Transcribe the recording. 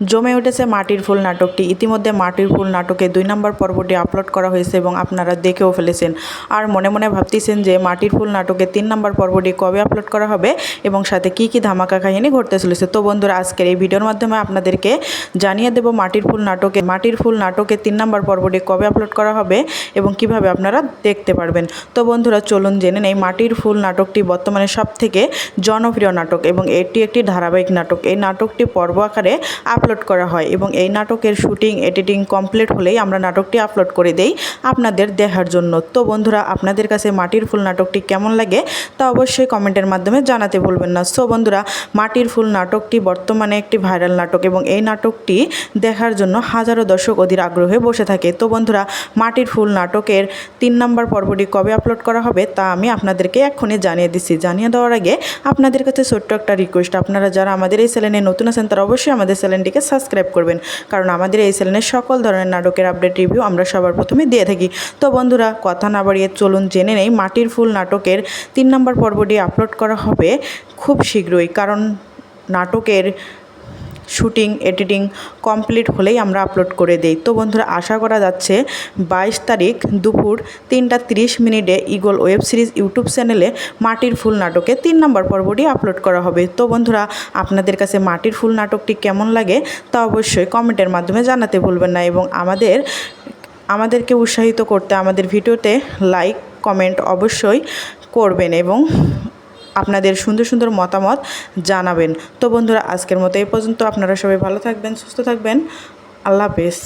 জমে উঠেছে মাটির ফুল নাটকটি। ইতিমধ্যে মাটির ফুল নাটকে দুই নম্বর পর্বটি আপলোড করা হয়েছে এবং আপনারা দেখেও ফেলেছেন। আর মনে মনে ভাবতেছেন যে মাটির ফুল নাটকে তিন নম্বর পর্বটি কবে আপলোড করা হবে এবং সাথে কি কি ধামাকা কাহিনী ঘটতে চলেছে? তো বন্ধুরা, আজকের এই ভিডিওর মাধ্যমে আপনাদেরকে জানিয়ে দেব মাটির ফুল নাটকে, মাটির ফুল নাটকে তিন নম্বর পর্বটি কবে আপলোড করা হবে এবং কীভাবে আপনারা দেখতে পারবেন। তো বন্ধুরা, চলুন জেনে নেই, মাটির ফুল নাটকটি বর্তমানে সব থেকে জনপ্রিয় নাটক এবং এটি একটি ধারাবাহিক নাটক। এই নাটকটি পর্ব আকারে আপলোড করা হয় এবং এই নাটকের শুটিং এডিটিং কমপ্লিট হলেই আমরা নাটকটি আপলোড করে দেই আপনাদের দেখার জন্য। তো বন্ধুরা, আপনাদের কাছে মাটির ফুল নাটকটি কেমন লাগে তা অবশ্যই কমেন্টের মাধ্যমে জানাতে ভুলবেন না। সো বন্ধুরা, মাটির ফুল নাটকটি বর্তমানে একটি ভাইরাল নাটক এবং এই নাটকটি দেখার জন্য হাজারো দর্শক অধীর আগ্রহে বসে থাকে। তো বন্ধুরা, মাটির ফুল নাটকের তিন নম্বর পর্বটি কবে আপলোড করা হবে তা আমি আপনাদেরকে এক্ষুনি জানিয়ে দিচ্ছি। জানিয়ে দেওয়ার আগে আপনাদের কাছে ছোট্ট একটা রিকোয়েস্ট আপনারা যারা আমাদের এই চ্যানেলে নতুন আছেন তারা অবশ্যই আমাদের চ্যানেলটিকে সাবস্ক্রাইব করবেন। কারণ আমাদের এই চ্যানেলের সকল ধরনের নাটকের আপডেট রিভিউ আমরা সবার প্রথমে দিয়ে থাকি। তো বন্ধুরা, কথা না বাড়িয়ে চলুন, জেনে নেই মাটির ফুল নাটকের তিন নম্বর পর্বটি আপলোড করা হবে খুব শীঘ্রই। কারণ নাটকের শুটিং, এডিটিং কমপ্লিট হলেই আমরা আপলোড করে দেই। তো বন্ধুরা, আশা করা যাচ্ছে বাইশ তারিখ দুপুর তিনটা তিরিশ মিনিটে ইগল ওয়েব সিরিজ ইউটিউব চ্যানেলে মাটির ফুল নাটকে তিন নম্বর পর্বটি আপলোড করা হবে। তো বন্ধুরা, আপনাদের কাছে মাটির ফুল নাটকটি কেমন লাগে তা অবশ্যই কমেন্টের মাধ্যমে জানাতে ভুলবেন না এবং আমাদের, আমাদেরকে উৎসাহিত করতে আমাদের ভিডিওতে লাইক, কমেন্ট অবশ্যই করবেন এবং আপনাদের সুন্দর সুন্দর মতামত জানাবেন। তো বন্ধুরা, আজকের মতো এই পর্যন্ত। আপনারা সবাই ভালো থাকবেন, সুস্থ থাকবেন। আল্লাহ হাফেজ।